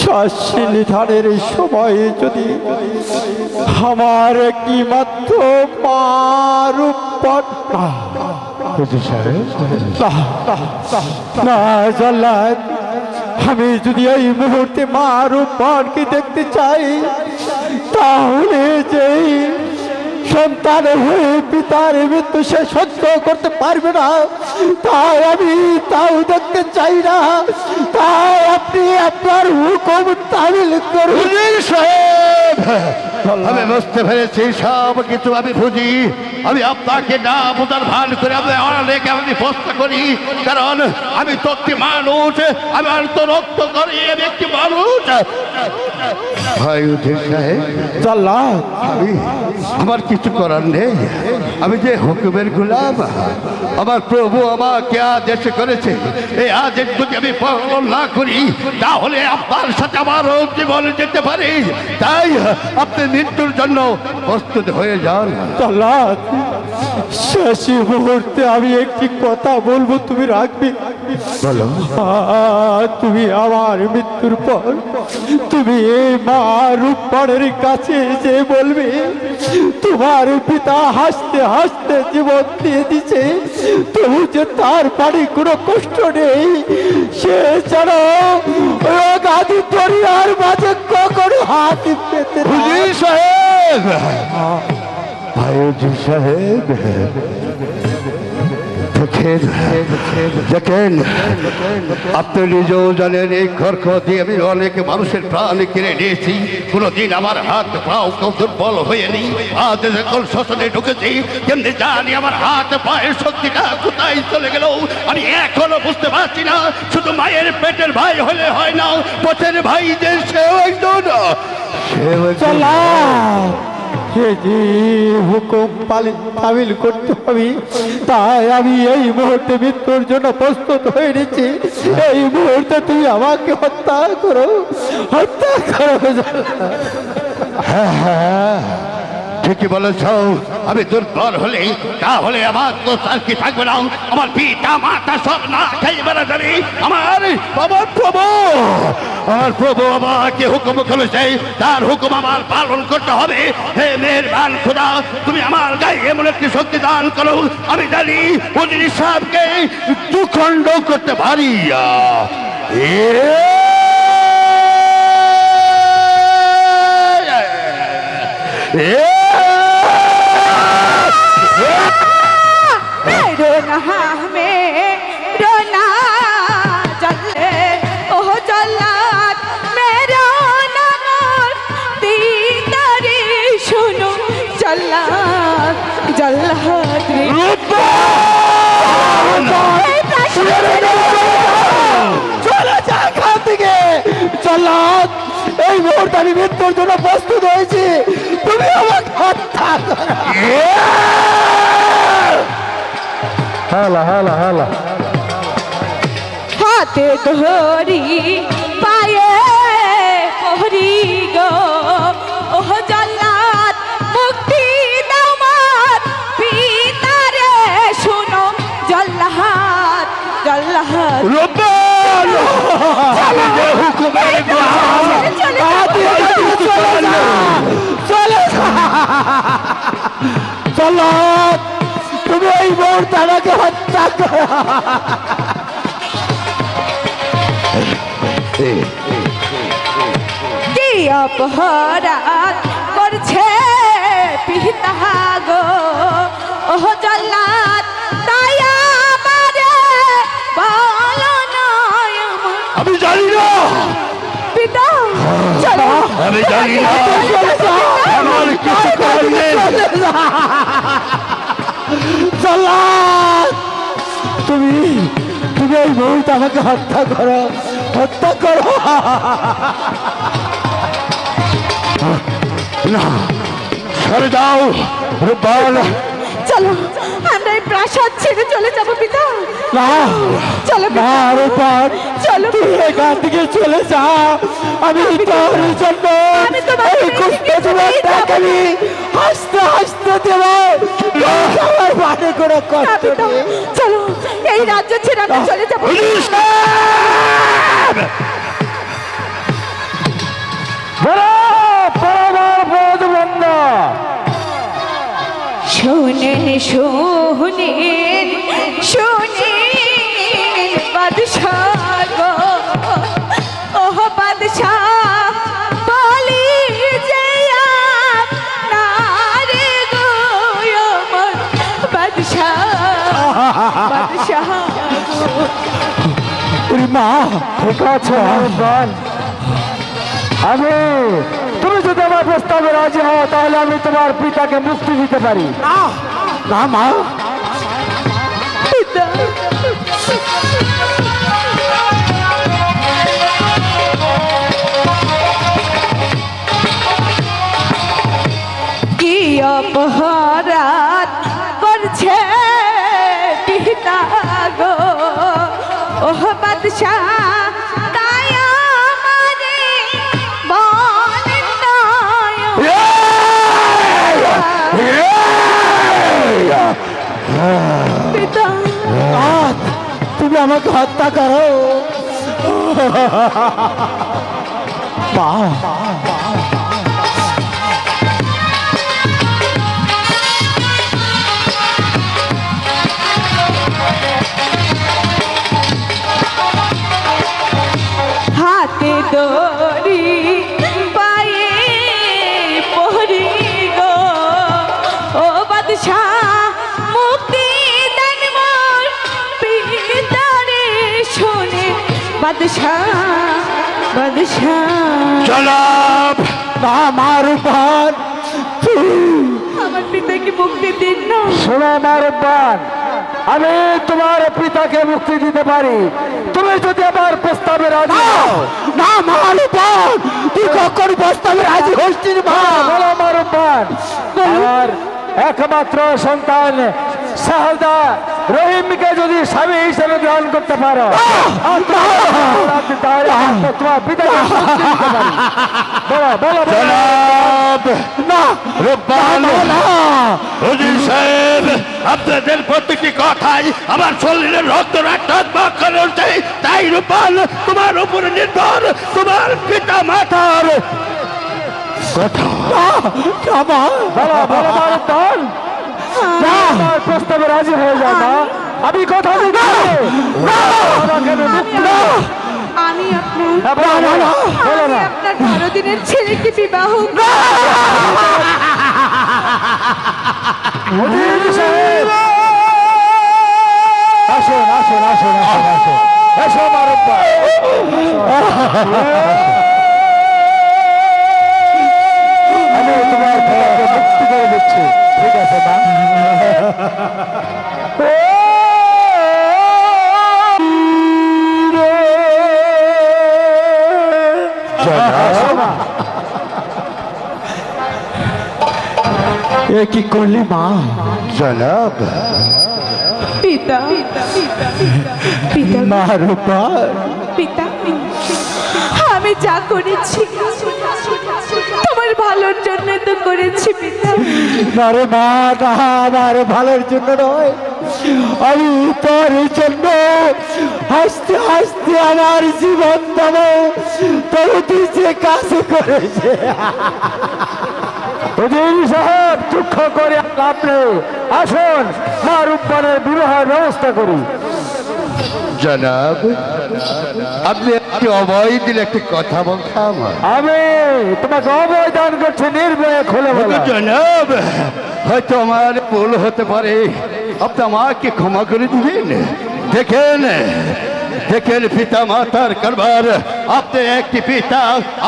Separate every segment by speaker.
Speaker 1: শ্বাসী নিধানের সময়ে যদি আমার একটি মাত্র পারূপ না জল্লাদ আমি যদি এই মুহূর্তে মা রূপকে দেখতে চাই তাহলে যে সন্তান হয়ে পিতার মৃত্যু সে সহ্য করতে পারবে না। তাই আমি তাও দেখতে চাই না। তাই আপনি আপনার হুকুম তামিল করুন।
Speaker 2: সাহেব আমি বুঝতে পেরেছি সব কিছু আমি বুঝি। আমি আপনাকে না বোঝার ভান করে আমি অনেক আমি প্রশ্ন করি। কারণ আমি তো একটি মানুষ আমার তো রক্ত করি আমি একটি মানুষ। ভাই হুজুর সাহেব
Speaker 1: জল্লাদ
Speaker 2: আমি আমার কিছু করার নেই। আমি যে হুকুমের গোলাম। আমার প্রভু আমাকে আদেশ করেছে। এই আদেশ যদি আমি পালন না করি তাহলে আপনার সাথে আমারও জীবন যেতে পারে। তাই আপনি মৃত্যুর জন্য প্রস্তুত হয়ে যান।
Speaker 1: শেষ মুহূর্তে আমি একটি কথা বলব তুমি রাখবে?
Speaker 2: বলো।
Speaker 1: তুমি আমার মৃত্যুর পর তুমি এই মা রূপের কাছে যে বলবে তোমার পিতা হাসতে হাসতে জীবন দিয়ে দিছে তবু যে তার বাড়ি কোনো কষ্ট নেই সে গাদি দরিয়ার মাঝে কখনো হাত পেতে।
Speaker 2: সাহেব! ভাই হুজুর সাহেব! দেখেন দেখেন, আপনি নিজেও জানেন এই খরখ দিয়ে আমি অনেক মানুষের প্রাণ কিনে নিয়েছি। কোনোদিন আমার হাত পাও কেউ দুর্বল হয়ে নি আজ যখন শ্মশানে ঢুকেছি কেমনি জানি আমার হাত পায়ের শক্তিটা কোথায় চলে গেল, আমি এখনও বুঝতে পারছি না, শুধু মায়ের পেটের ভাই হলে হয় না, পথের ভাই যে সেও একজন। সেও
Speaker 1: চলা। হে যে হুকুম পালিত তামিল করতে হবে। তাই আমি এই মুহূর্তে মৃত্যুর জন্য প্রস্তুত হয়ে নিচ্ছি। এই মুহূর্তে তুমি আমাকে হত্যা করো। হত্যা করো
Speaker 2: ঠিকই বলেছ। আমি দুর্বল হলে তাহলে আমার তো আর কি থাকবে না। আমার পিতা, মাতা সব না খাই বেড়া আমার আমার প্রভু! আমার প্রভু আমাকে হুকুম করেছে তার হুকুম আমার পালন করতে হবে হে মেহরবান খোদা তুমি আমার গায়ে এমন একটি শক্তি দান করো আমি জানি উজির সাহেবকে দুখণ্ড করতে পারি
Speaker 3: रोना
Speaker 1: এই মুহূর্তে আমি মৃত্যুর জন্য প্রস্তুত হয়েছি। তুমি আমাকে হত্যা হালা হালা হালা।
Speaker 3: হাতে ধরি পায়ে পহরি গো। ওহ জল্লাদ মুক্তি দামার পিতারে শুনো জল্লাদ জল্লাদ
Speaker 1: চলে। তুমি এই মুহূর্তে আমাকে হত্যা করো।
Speaker 3: কি অপরাধ করছে পিতা?
Speaker 2: আমি জানি না আমার কিছু করার নেই
Speaker 1: চলো তুমি তুমি এই মুহূর্তে আমাকে হত্যা করো হত্যা করো।
Speaker 2: না সরে যাও রূপাল।
Speaker 3: চলো আমরা এই প্রাসাদ ছেড়ে চলে যাব পিতা
Speaker 1: না
Speaker 3: চলো পিতা।
Speaker 1: না রূপার
Speaker 3: চলো
Speaker 1: তুই এখান থেকে চলে যা আমি তোর জন্য
Speaker 3: আমি তোমার
Speaker 1: এই কষ্ট তোমার হাসতে হাসতে দেব আমার মানে
Speaker 3: না
Speaker 1: কষ্ট
Speaker 3: চলো এই রাজ্য ছেড়ে আমরা চলে যাব
Speaker 2: হুজুর সাহেব!
Speaker 3: শুনেন শুনেন শুনেন বাদশাহ ওহ বাদশাহ বলি যে আপনারে গো আমার বাদশাহ। বাদশাহ গো।
Speaker 1: মা ঠিক আছে বল আমি তুমি যদি আমার প্রস্তাবে রাজি হও তাহলে আমি তোমার পিতাকে মুক্তি দিতে পারি। না মা।
Speaker 3: পিতা কি অপরাধ করছে পিতা গো? ওহ বাদশাহ।
Speaker 1: তুমি আমাকে হত্যা করো মা
Speaker 3: বাদশাহ বাদশাহ
Speaker 2: জনাব
Speaker 1: না আমার উপর
Speaker 3: আমার পিতাকে মুক্তি দিন না।
Speaker 1: শোনো আমার উপান আমি তোমার পিতাকে মুক্তি দিতে পারি। তুমি যদি আমার প্রস্তাবে রাজি না আমার উপান তুই কখন প্রস্তাবে রাজি হচ্ছিস মা? বলো আমার উপান আমার একমাত্র সন্তান শাহদা রহিমকে যদি স্বামী হিসেবে গ্রহণ করতে পারো তাহলে তোমার। বলো না
Speaker 2: হুজুর সাহেব আপনাদের প্রত্যেকটি কথাই আমার শরীরের রক্ত করে উঠছে। তাই রূপাল তোমার উপরে নির্ভর তোমার পিতা মাতার কথা
Speaker 1: বাবা বলো মারুফ বল। আমার প্রস্তাবে রাজি হয়ে যাও মা। আমি কথা দিচ্ছি। আমি
Speaker 3: আপনার। আপনার বারো দিনের ছেলেকে বিবাহ
Speaker 1: সাহেব। আসুন আসুন আসুন আসুন আসুন। এ কি করলে মা?
Speaker 2: জনাব।
Speaker 3: পিতা। পিতা।
Speaker 1: মা রূপা
Speaker 3: পিতা। আমি যা করেছি তোমার ভালোর জন্য তো করেছি পিতা।
Speaker 1: না রে মা না আমার ভালোর জন্য নয়। আমি তোর জন্য হাসতে হাসতে আমার জীবন দেবো। তোর তুই যে কাজ করেছে। সাহেব দুঃখ করে লাভ নেই আসুন মা রূপবানের বিবাহের ব্যবস্থা করি।
Speaker 2: জনাব আপনি একটি অভয় দিলে একটি কথা বলতে আমার।
Speaker 1: আমি তোমাকে অবয় দান করছি নির্ভয়ে খুলে বলো।
Speaker 2: জনাব হয়তো আমার ভুল হতে পারে। আপনি আমাকে ক্ষমা করে দিবেন। দেখেন দেখেন পিতা মাতার কারবার। আপনি একটি পিতা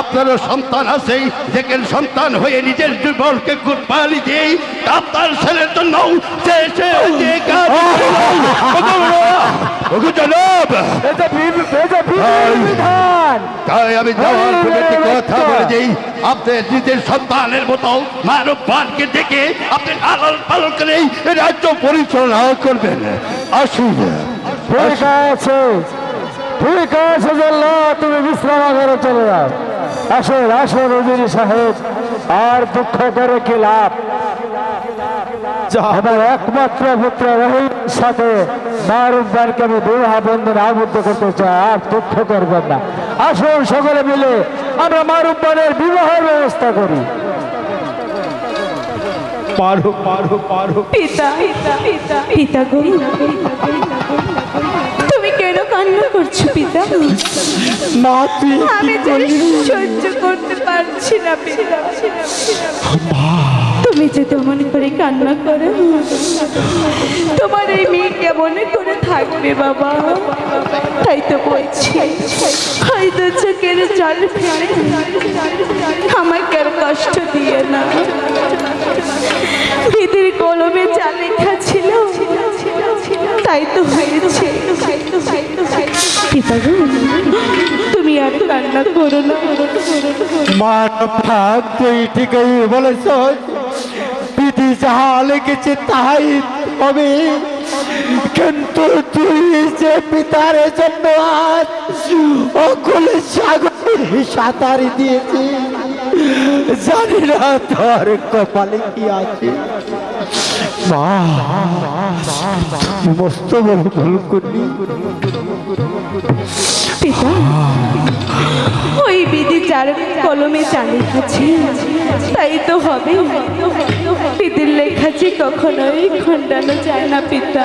Speaker 2: আপনারও সন্তান আছে দেখেন সন্তান হয়ে নিজের দুর্বলকে কুরবানি দিয়ে আপনার ছেলের জন্য তাই আমি যাওয়ার একটি কথা বলে আপনি নিজের সন্তানের মতো মানব পানকে দেখে আপনি লালন পালন করে রাজ্য পরিচালনা করবেন। আসুন।
Speaker 1: ঠিক আছে। ঠিক আছে জল্লা তুমি বিশ্রামাগারে চলে যাও আসুন আসুন উজিরি সাহেব আর দুঃখ করে কি লাভ আমার একমাত্র পুত্র রহিম সাথে
Speaker 4: বারবারকে আমি বিবাহ বন্ধনে আবদ্ধ করতে চাই আর দুঃখ করবেন না আসুন সকলে মিলে আমরা মারুব্বানের বিবাহের ব্যবস্থা করি
Speaker 1: পারো পারো পারো
Speaker 3: পিতা পিতা পিতা পিতা কান্না করছ পিতা?
Speaker 1: তুই
Speaker 3: আমি সহ্য করতে পারছি না পিতা। তুমি যে তেমন করে কান্না করো তোমার এই মেয়ে কেমন করে থাকবে বাবা। তাই তো বলছি। হয়তো চোখের জল ফেলে। আমাকে আর কষ্ট দিয়ে না। দিদির কলমে যা লেখা ছিল তাই তো হয়েছে তুমি
Speaker 1: ঠিকই বলেছ। হবে যে পিতার জন্য আজ অকুলে সাঁতার দিয়েছি জানি না তোর কপালে কি আছে। মা মস্ত বড়
Speaker 3: পিতা, ওই বিধি যার কলমে চালিয়েছি তাই তো হবে। বিধির লেখা যে কখনোই খণ্ডানো যায় না, পিতা।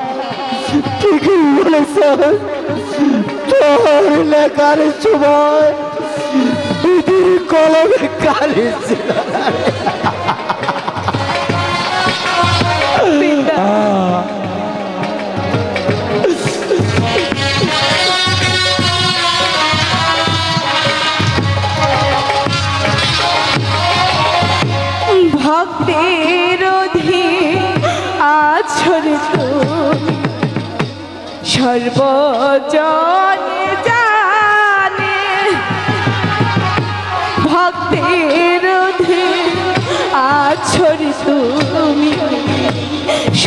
Speaker 1: তোর লেখার সময় দিদির কলমে কালি ছিল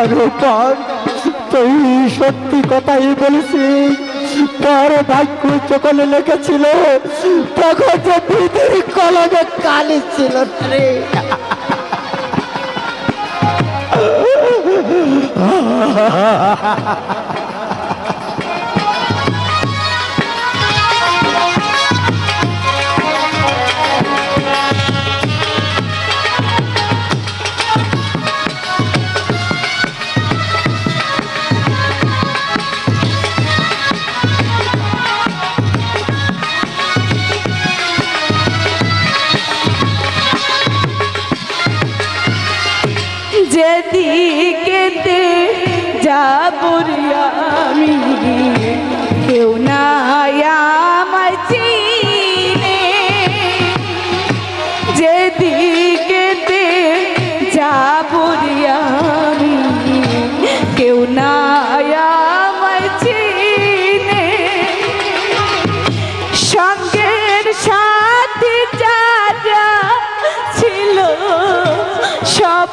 Speaker 1: মারো পান তুই সত্যি কথাই বলেছিস। তার ভাগ্য যখন লেখেছিল তখন যে পৃথিবীর কলমে কালি ছিল রে।
Speaker 3: যেদিকেতে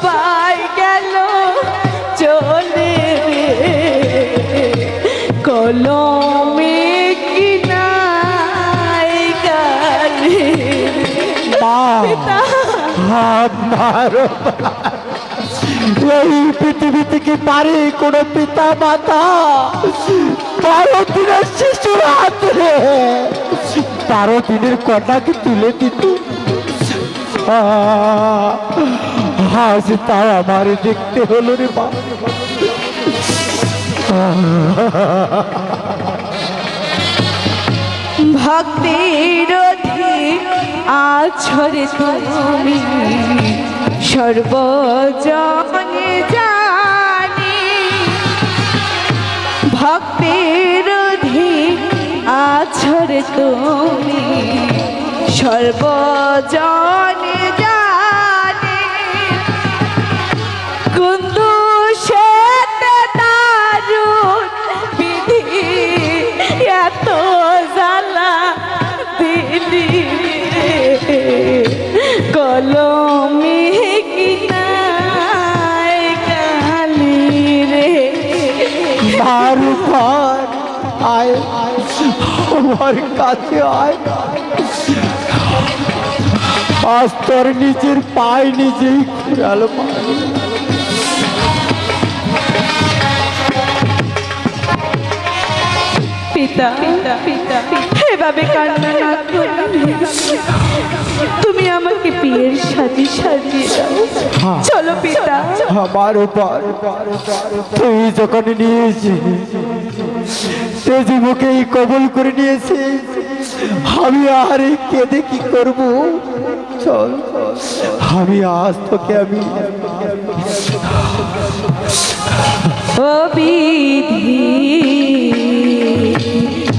Speaker 3: সবাই গেল চলে কলমে কিনাই গালে
Speaker 1: মা হাত মারো এই পৃথিবীতে কি পারে কোনো পিতা মাতা। বারো দিনের শিশুর হাতে। বারো দিনের কন্যাকে তুলে দিত। আজ তাও আমার দেখতে হলো রে মা
Speaker 3: ভক্তির আছরে তুমি সর্বজনে জানি। ভক্তির আছরে তুমি সর্বজনে জানি। কলমে কালি রে।
Speaker 1: মারু ঘর আয়। আমার কাছে আয়। আজ তোর নিজের, পায়ে নিজেই খেয়াল মারি।
Speaker 3: পিতা। এভাবে কান্না না তুমি আমাকে বিয়ের সাজি সাজিয়ে দাও। চলো পিতা।
Speaker 1: আমার উপর। তুই যখন নিয়েছিস তেজি মুখেই কবুল করে নিয়েছিস। আমি আর কেঁদে কি করব? চল। আমি আজ তোকে আমি
Speaker 3: বিধি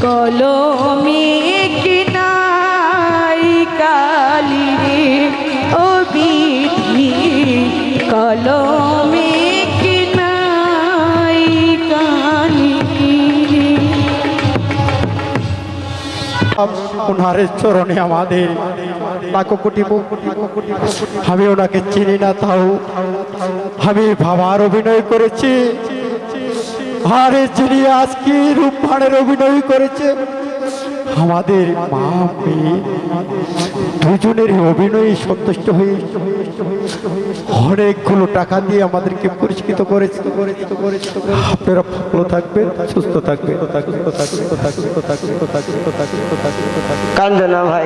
Speaker 3: কলমে কিনাই কালি রে। ও বিধি কলমে কিনাই কালি
Speaker 1: ওনারের চরণে আমাদের লাখো কোটি আমি ওনাকে চিনি না, তাও আমি ভাবার অভিনয় করেছি। আরে যিনি আজকে রূপভানের অভিনয় করেছে আমাদের মা মেয়ে দুজনের অভিনয়ে সন্তুষ্ট হয়ে অনেকগুলো টাকা দিয়ে আমাদেরকে পুরস্কৃত করেছে। আপনারা ভালো থাকবেন সুস্থ থাকবেন।
Speaker 5: ভাই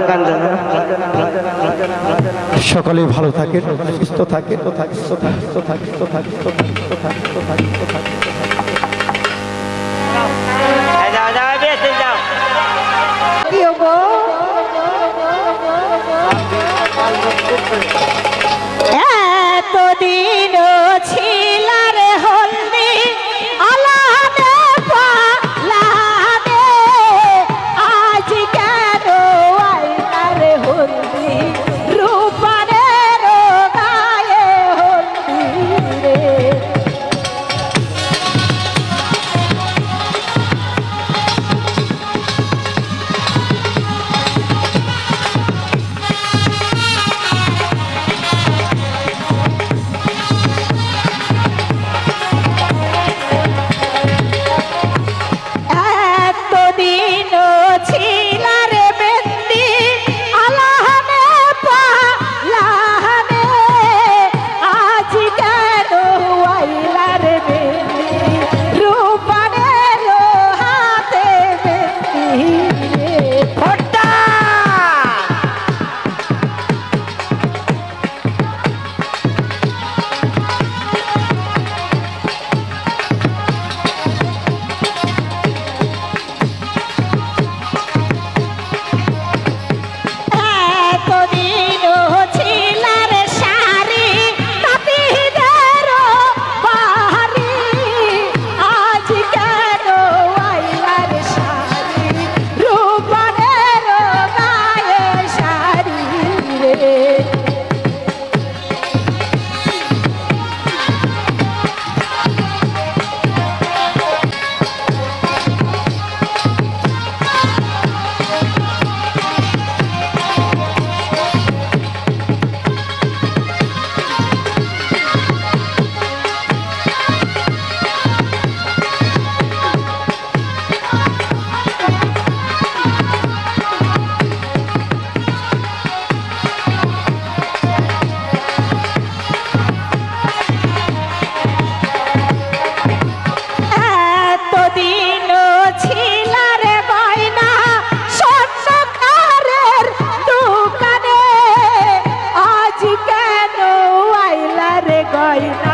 Speaker 1: সকলে ভালো থাকেন সুস্থ থাকেন তো থাকেন তো থাকেন তো থাকেন তো থাকেন তো থাকেন তো থাকেন।
Speaker 5: দিও গো।
Speaker 3: এতদিন
Speaker 5: ছিলাম
Speaker 6: পাই
Speaker 5: না